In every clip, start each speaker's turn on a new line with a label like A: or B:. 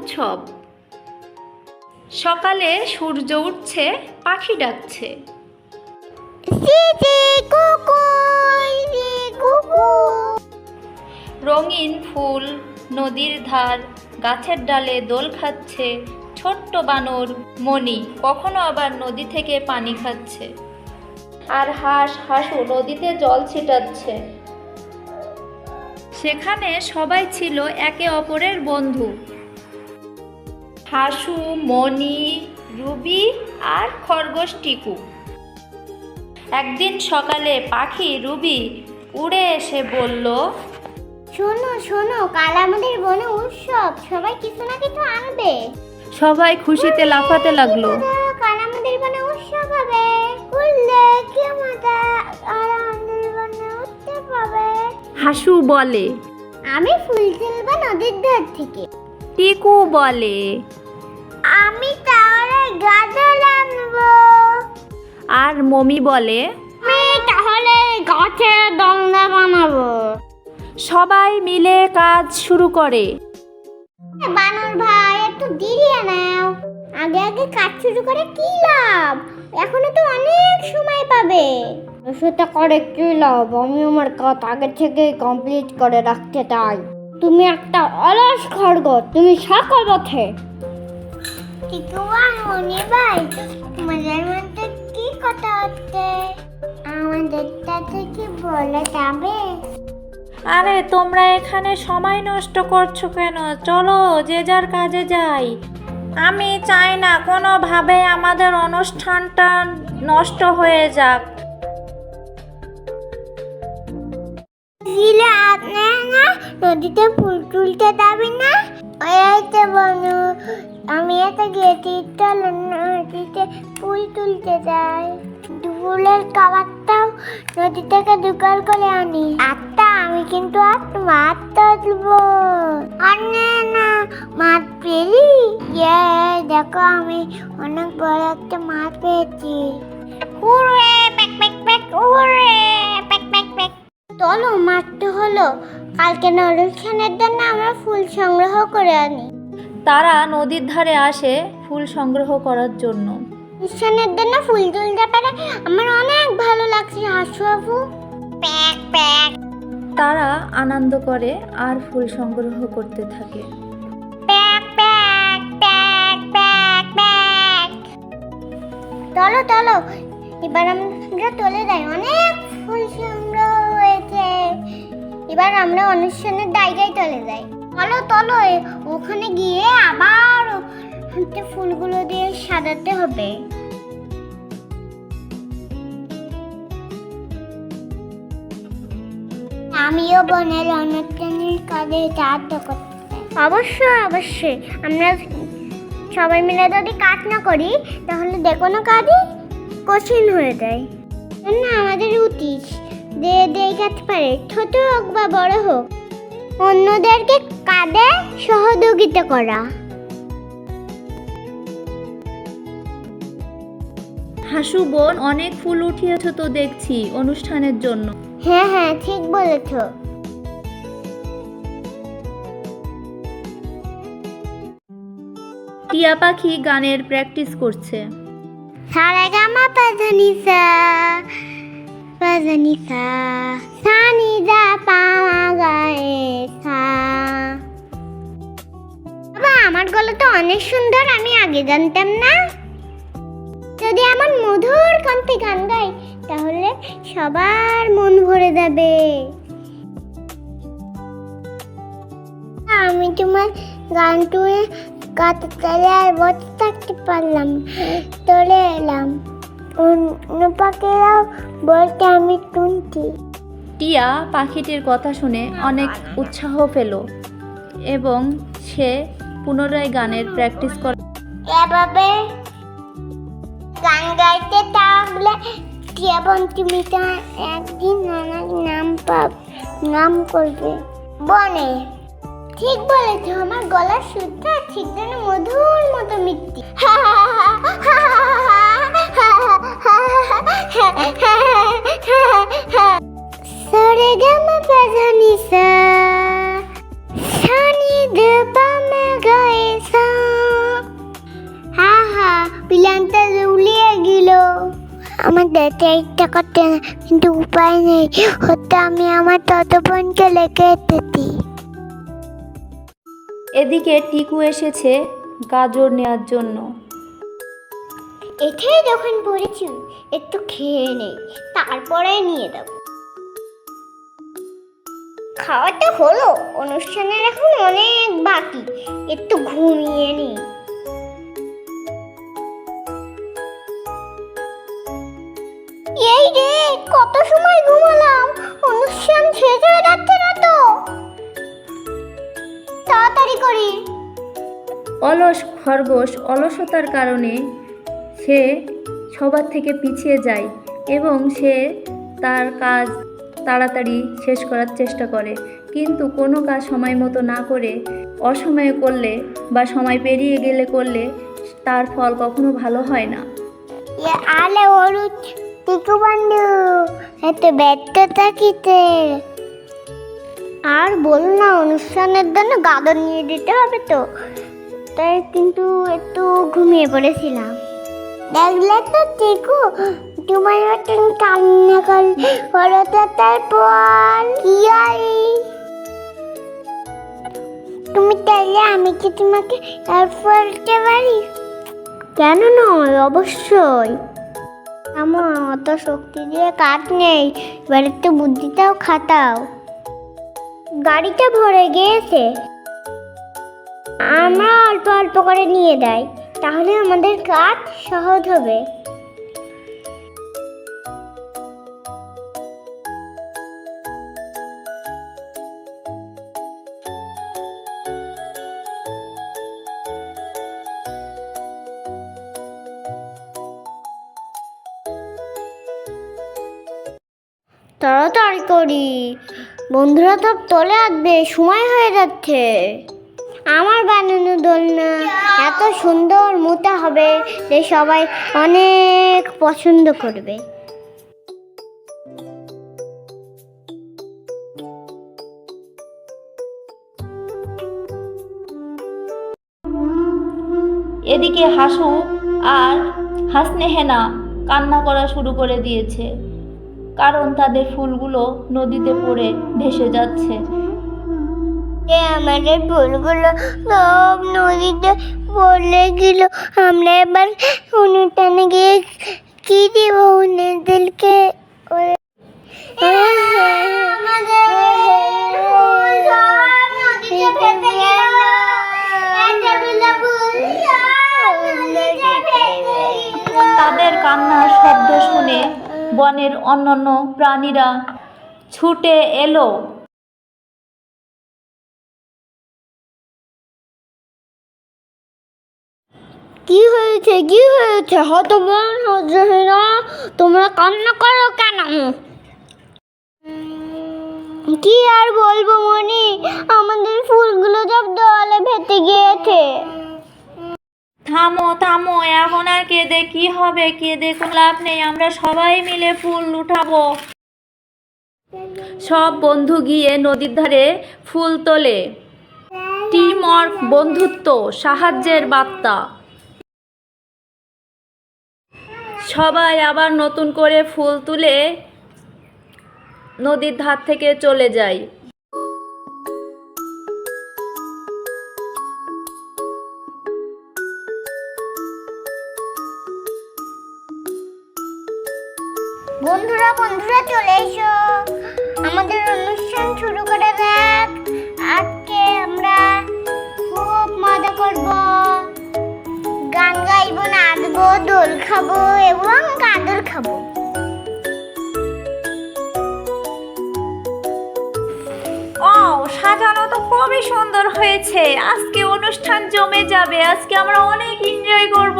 A: উৎসব। সকালে সূর্য উঠছে পাখি ডাকছে। রঙিন ফুল নদীর ধার গাছের ডালে দোল খাচ্ছে ছোট্ট বানর মণি কখনো আবার নদী থেকে পানি খাচ্ছে। আর হাঁস হাসু নদীতে জল ছিটাচ্ছে। সেখানে সবাই ছিল একে অপরের বন্ধু। হাসু মণি রুবি আর খরগোশ টিকু। একদিন সকালে পাখি রুবি উড়ে এসে বলল
B: শোনো শোনো কাল আমাদের বনে উৎসব সবাই কিছু না কিছু আনবে।
A: সবাই খুশিতে লাফাতে লাগল।
B: কাল আমাদের বনে উৎসব হবে। উঠলে কি মজা আর আমাদের বনে উৎসব হবে।
A: হাসু বলে
B: আমি ফুল তুলবো নদীর ধার থেকে।
A: টিকু বলে আর মমি বলে
B: আমি তাহলে গাছে দোলনা বানাবো।
A: সবাই মিলে কাজ শুরু করে।
B: বানর ভাই একটু ধীরে নাও। আগে আগে কাজ শুরু করে কি লাভ? এখনও তো অনেক সময় পাবে। সেটা করে কি লাভ? আমি আমার কাজ আগে থেকে কমপ্লিট করে রাখতে চাই। তুমি একটা অলস খড়গ তুমি সকল পথে মনে ভাই? মজার মধ্যে কথা হচ্ছে আমাদেরটা থেকে বলে যাবে।
A: আরে তোমরা এখানে সময় নষ্ট করছ কেন? চলো যে যার কাজে যাই। আমি চাই না কোনোভাবে আমাদের অনুষ্ঠানটা নষ্ট হয়ে যাক।
B: না নদীতে ফুল তুলতে যাবি না? ওই তো আমি এত গেছি চলো নদীতে ফুল তুলতে যাই ফুলের কাবারটাও নদী থেকে দুকাল করে আনি। আত্মা আমি কিন্তু আর মাছ তুলবো না, মাছ পেলি? ইয়ে দেখো আমি অনেক বড় একটা মাছ পেয়েছি। প্যাক প্যাক প্যাক উড়ে প্যাক প্যাক প্যাক চলো মারতে হলো। কালকে অনুষ্ঠানের জন্য আমরা ফুল সংগ্রহ করে আনি।
A: তারা নদীর ধারে আসে ফুল সংগ্রহ করার জন্য।
B: অনুষ্ঠানের জন্য ফুল তুলতে পারে। আমার অনেক ভালো লাগছে হাসু আপু প্যাক প্যাক।
A: তারা আনন্দ করে আর ফুল সংগ্রহ করতে থাকে।
B: প্যাক প্যাক প্যাক প্যাক প্যাক। চলো চলো। এবার আমরা চলে যাই। অনেক ফুল সংগ্রহ হয়েছে। এবার আমরা অনুষ্ঠানের জায়গায় চলে যাই। চলো চলো ওখানে গিয়ে আবার ফুলগুলো দিয়ে সাজাতে হবে। আমিও বনের অনুষ্ঠানের কাজে সাহায্য করতে। অবশ্যই অবশ্যই। আমরা সবাই মিলে যদি কাজ না করি তাহলে যে কোনো কাজই কঠিন হয়ে যায়। জন্য আমাদের উচিত যে যে কাজ পারে ছোট হোক বা বড় হোক অন্যদেরকে কাজে সহযোগিতা করা।
A: হাসু বোন অনেক ফুল উঠিয়েছ তো দেখছি অনুষ্ঠানের জন্য।
B: হ্যাঁ হ্যাঁ ঠিক বলেছ।
A: টিয়া পাখি গানের প্র্যাকটিস করছে।
B: সারেগামা পাজানিসা পাজানিসা সানিদা পামা গায়ে বাবা, আমার গলা তো অনেক সুন্দর, আমি আগে জানতাম না। যদি আমার মধুর কণ্ঠে গান গাই, তাহলে সবার মন ভরে যাবে। আমি তোমার গান টুয়ে গাতে চলে আর বসে থাকতে পারলাম চলে এলাম। অন্য পাখিরাও বলতে আমি শুনছি
A: টিয়া পাখিটির কথা শুনে অনেক উৎসাহ পেল এবং সে পুনরায় গানের প্র্যাকটিস করে
B: এভাবে গান গাইতে থাকলে তুমি তো একদিন অনেক নাম পাব নাম করবে। বনে। ঠিক বলেছ, আমার গলা সুরটা ঠিক যেন মধুর মতো মিষ্টি। সরে গাম পাজানি সা উলিয়ে আমার দেখতে করতে না কিন্তু উপায় নেই হতে আমি আমার তত বোনকে লেগে
A: এদিকে টিকু এসেছে গাজর নেওয়ার জন্য
B: এটাই যখন পড়েছি একটু খেয়ে নেই তারপরে নিয়ে দেবো খাওয়াটা হলো। অনুষ্ঠানের এখন অনেক বাকি। একটু ঘুমিয়ে নিই এই রে, কত সময় ঘুমালাম? অনুষ্ঠান শেষ হয়ে যাচ্ছে না তো? তাড়াতাড়ি করি।
A: অলস, খরগোশ, অলসতার কারণে সে সবার থেকে পিছিয়ে যায় এবং সে তার কাজ তাড়াতাড়ি শেষ করার চেষ্টা করে। কিন্তু কোনো কাজ সময় মতো না করে অসময়ে করলে বা সময় পেরিয়ে গেলে করলে তার ফল কখনো ভালো হয় না।
B: আলে আর বল না, অনুষ্ঠানের জন্য গাদর নিয়ে দিতে হবে তো। তাই কিন্তু একটু ঘুমিয়ে পড়েছিলাম। দেখলে তো টিকু তোমার মতন কান্না করল তো তারপর কি তুমি চাইলে আমি কি তোমাকে হেল্প করতে পারি? কেন নয়, অবশ্যই। আমার অত শক্তি দিয়ে কাজ নেই, এবার একটু বুদ্ধিটাও খাটাও। গাড়িটা ভরে গিয়েছে। আমরা অল্প অল্প করে নিয়ে যাই। তাহলে আমাদের কাজ সহজ হবে। তাড়াতাড়ি করি। বন্ধুরা সব চলে আসবে সময় হয়ে যাচ্ছে। আমার বানানো দোলনা। এত সুন্দর মোটা হবে যে সবাই অনেক পছন্দ করবে।
A: এদিকে হাসু আর হাসনেহেনা কান্না করা শুরু করে দিয়েছে, কারণ তাদের ফুলগুলো নদীতে পড়ে ভেসে যাচ্ছে।
B: যে আমাদের ভুলগুলো সব নদীতে পড়লে গেল। আমরা এবার অনুষ্ঠানে গিয়ে কি দিব ওনাদেরকে?
A: তাদের কান্নার শব্দ শুনে বনের অন্যান্য প্রাণীরা ছুটে এলো।
B: কি হয়েছে হত মন হচ্ছে না। তোমরা কান্না করো কেন? কি আর বলব মনি? আমাদের ফুলগুলো সব দলে ভেতে গিয়েছে।
A: থামো থামো, এখন আর কেঁদে কি হবে? কেঁদে কোনো লাভ নেই, আমরা সবাই মিলে ফুল উঠাবো। সব বন্ধু গিয়ে নদীর ধারে ফুল তোলে। টিম বন্ধুত্ব, সাহায্যের বার্তা। সবাই আবার নতুন করে ফুল তুলে নদীর ধার থেকে চলে যায়।
B: বন্ধুরা বন্ধুরা, চলে এসো। আমাদের অনুষ্ঠান শুরু করে দেখ। আজকে আমরা খুব মজা করব। নাচবো দোল খাব এবং গাদর খাব।
A: ও, সাজানো তো খুবই সুন্দর হয়েছে। আজকে অনুষ্ঠান জমে যাবে, আজকে আমরা অনেক এনজয় করব।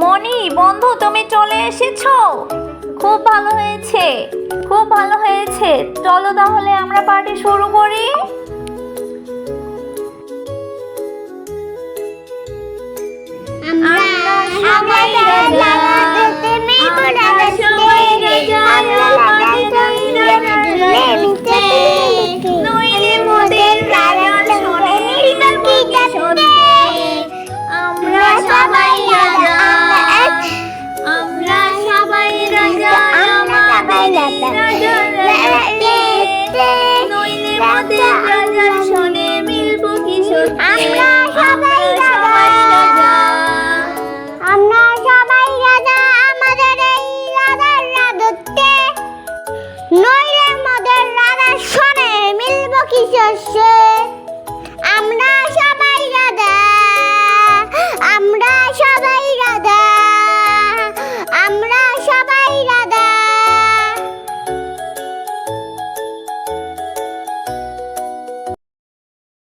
A: মনি বন্ধু, তুমি চলে এসেছ? খুব ভালো হয়েছে, খুব ভালো হয়েছে। চলো তাহলে আমরা পার্টি শুরু করি।